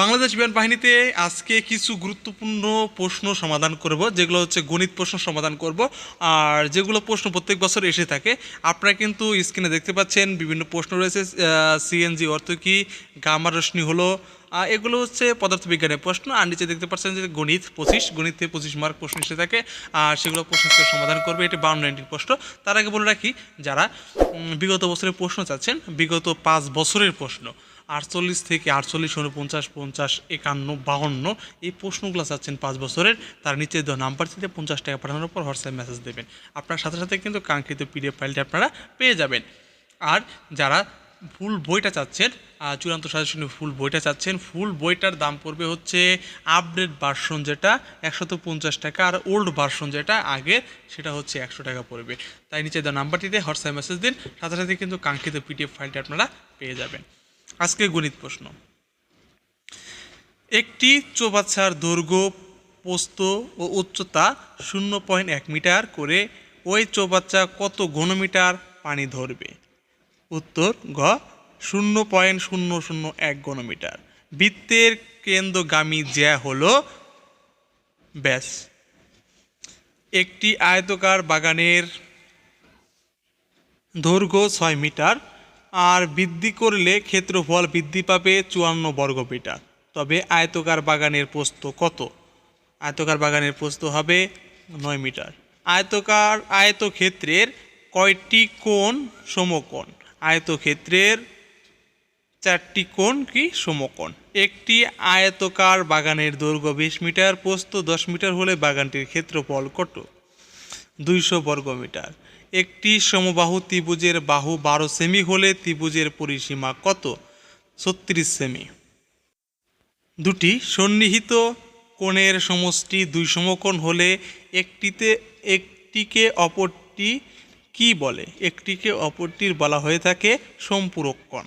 বাংলাদেশ বিমান বাহিনীতে আজকে কিছু গুরুত্বপূর্ণ প্রশ্ন সমাধান করব, যেগুলো হচ্ছে গণিত প্রশ্ন সমাধান করব। আর যেগুলো প্রশ্ন প্রত্যেক বছর এসে থাকে, আপনারা কিন্তু স্ক্রিনে দেখতে পাচ্ছেন বিভিন্ন প্রশ্ন রয়েছে সিএনজি অর্থ কি, গামা রশ্মি হলো এগুলো হচ্ছে পদার্থবিজ্ঞানের প্রশ্ন। আর নিচে দেখতে পাচ্ছেন যে গণিত পঁচিশ, গণিতে পঁচিশ মার্ক প্রশ্ন এসে থাকে, আর সেগুলো প্রশ্ন সমাধান করবে, এটি বাউন্ন নাইনটিন প্রশ্ন। তার আগে বলে রাখি, যারা বিগত বছরের প্রশ্ন চাচ্ছেন, বিগত পাঁচ বছরের প্রশ্ন আটচল্লিশ থেকে আটচল্লিশ উনপঞ্চাশ, পঞ্চাশ একান্ন, বাউন্ন এই প্রশ্নগুলো চাচ্ছেন পাঁচ বছরের। তার নিচে দেওয়া নাম্বার থেকে পঞ্চাশ টাকা পাঠানোর পর হোয়াটসঅ্যাপ মেসেজ দেবেন। আপনার সাথে সাথে কিন্তু কাঙ্ক্ষিত পিডিএফ ফাইলটি আপনারা পেয়ে যাবেন। আর যারা ফুল বইটা চাচ্ছেন চূড়ান্ত সাজেশনে ফুল বইটা চাচ্ছেন, ফুল বইটার দাম পড়বে হচ্ছে আপডেট ভার্সন যেটা একশত পঞ্চাশ টাকা আর ওল্ড ভার্সন যেটা আগে সেটা হচ্ছে একশো টাকা পড়বে। তাই নিচে দেওয়া নাম্বারটিতে হোয়াটসঅ্যাপ মেসেজ দিন, সাথে সাথে কিন্তু কাঙ্ক্ষিত পিডিএফ ফাইলটি আপনারা পেয়ে যাবেন। আজকে গণিত প্রশ্ন। একটি চৌবাচ্চার দৈর্ঘ্য, পোস্ত ও উচ্চতা শূন্য পয়েন্ট এক মিটার করে ওই চৌবাচ্চা কত ঘনমিটার পানি ধরবে? উত্তর, গ, শূন্য পয়েন্ট শূন্য শূন্য এক ঘনমিটার। বৃত্তের কেন্দ্রগামী জ্যা হলো, ব্যাস। একটি আয়তকার বাগানের দৈর্ঘ্য ছয় মিটার আর বৃদ্ধি করলে ক্ষেত্রফল বৃদ্ধি পাবে চুয়ান্ন বর্গ মিটার তবে আয়তকার বাগানের প্রস্থ কত? আয়তকার বাগানের প্রস্থ হবে নয় মিটার। আয়তকার আয়তক্ষেত্রের কয়টি কোণ সমকোণ? আয়তক্ষেত্রের চারটি কোণ কি সমকোণ? একটি আয়তকার বাগানের দৈর্ঘ্য বিশ মিটার, প্রস্থ দশ মিটার হলে বাগানটির ক্ষেত্রফল কত? দুইশো বর্গমিটার। একটি সমবাহু ত্রিভুজের বাহু বারো সেমি হলে ত্রিভুজের পরিসীমা কত? ছত্রিশ সেমি। দুটি সন্নিহিত কোণের সমষ্টি দুই সমকোণ হলে একটিতে একটিকে অপরটি কি বলে? একটিকে অপরটির বলা হয়ে থাকে সম্পূরক কোণ।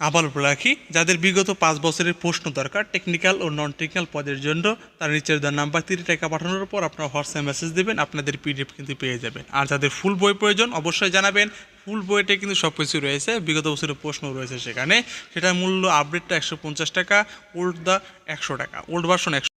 আবার বলে রাখি, যাদের বিগত পাঁচ বছরের প্রশ্ন দরকার টেকনিক্যাল ও নন টেকনিক্যাল পদের জন্য, তার নিচের দেওয়া নাম্বার তিরিশ টাকা পাঠানোর পর আপনার হোয়াটসঅ্যাপ মেসেজ দেবেন, আপনাদের পিডিএফ কিন্তু পেয়ে যাবেন। আর যাদের ফুল বই প্রয়োজন, অবশ্যই জানাবেন ফুল বইতে কিন্তু সব কিছু রয়েছে, বিগত বছরের প্রশ্ন রয়েছে সেখানে। সেটার মূল্য আপডেটটা একশো পঞ্চাশ টাকা ওল্ড দা একশো টাকা ওল্ড ভার্সন একশো